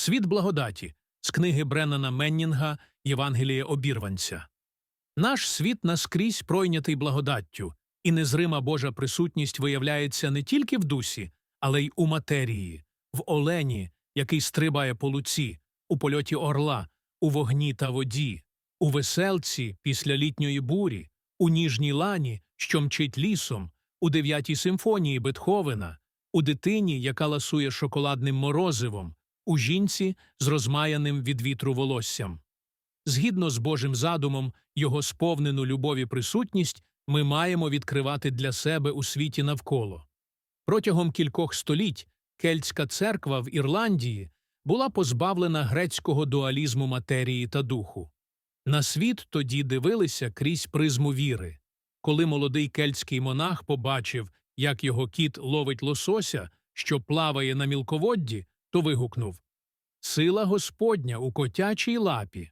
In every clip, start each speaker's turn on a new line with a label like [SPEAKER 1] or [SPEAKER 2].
[SPEAKER 1] Світ благодаті з книги Бреннана Меннінга Євангеліє обірванця. Наш світ наскрізь пройнятий благодаттю, і незрима Божа присутність виявляється не тільки в дусі, але й у матерії, в олені, який стрибає по луці, у польоті орла, у вогні та воді, у веселці після літньої бурі, у ніжній лані, що мчить лісом, у дев'ятій симфонії Бетховена, у дитині, яка ласує шоколадним морозивом, у жінці з розмаяним від вітру волоссям. Згідно з Божим задумом, його сповнену любові присутність ми маємо відкривати для себе у світі навколо. Протягом кількох століть кельтська церква в Ірландії була позбавлена грецького дуалізму матерії та духу. На світ тоді дивилися крізь призму віри. Коли молодий кельтський монах побачив, як його кіт ловить лосося, що плаває на мілководді, то вигукнув Сила Господня у котячій лапі.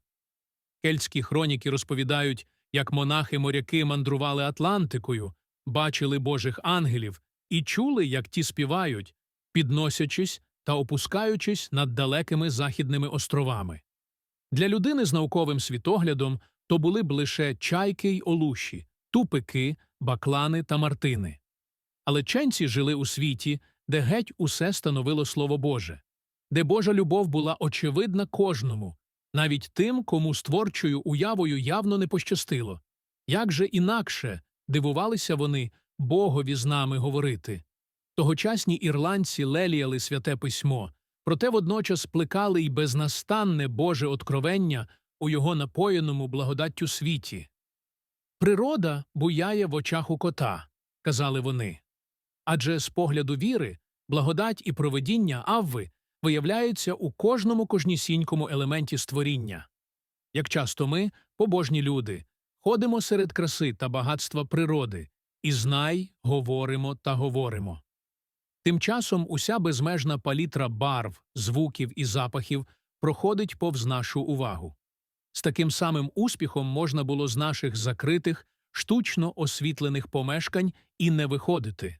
[SPEAKER 1] Кельтські хроніки розповідають, як монахи-моряки мандрували Атлантикою, бачили божих ангелів і чули, як ті співають, підносячись та опускаючись над далекими західними островами. Для людини з науковим світоглядом то були б лише чайки й олуші, тупики, баклани та мартини. Але ченці жили у світі, де геть усе становило Слово Боже, де Божа любов була очевидна кожному, навіть тим, кому з творчою уявою явно не пощастило. Як же інакше дивувалися вони Богові з нами говорити. Тогочасні ірландці леліяли святе письмо, проте водночас плекали й безнастанне Боже откровення у його напоєному благодаттю світі. Природа буяє в очах у кота, казали вони. Адже з погляду віри, благодать і проведіння Авви виявляються у кожному кожнісінькому елементі створіння. Як часто ми, побожні люди, ходимо серед краси та багатства природи, і знай, говоримо та говоримо. Тим часом уся безмежна палітра барв, звуків і запахів проходить повз нашу увагу. З таким самим успіхом можна було з наших закритих, штучно освітлених помешкань і не виходити.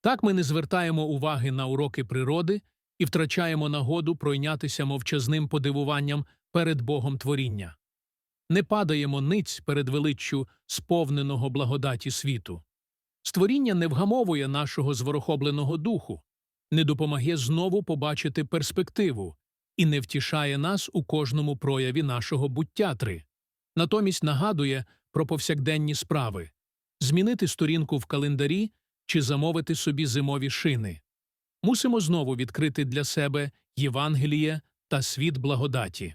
[SPEAKER 1] Так ми не звертаємо уваги на уроки природи і втрачаємо нагоду пройнятися мовчазним подивуванням перед Богом творіння. Не падаємо ниць перед величчю сповненого благодаті світу. Створіння не вгамовує нашого зворохобленого духу, не допомагає знову побачити перспективу і не втішає нас у кожному прояві нашого буття три. Натомість нагадує про повсякденні справи змінити сторінку в календарі чи замовити собі зимові шини. Мусимо знову відкрити для себе Євангеліє та світ благодаті.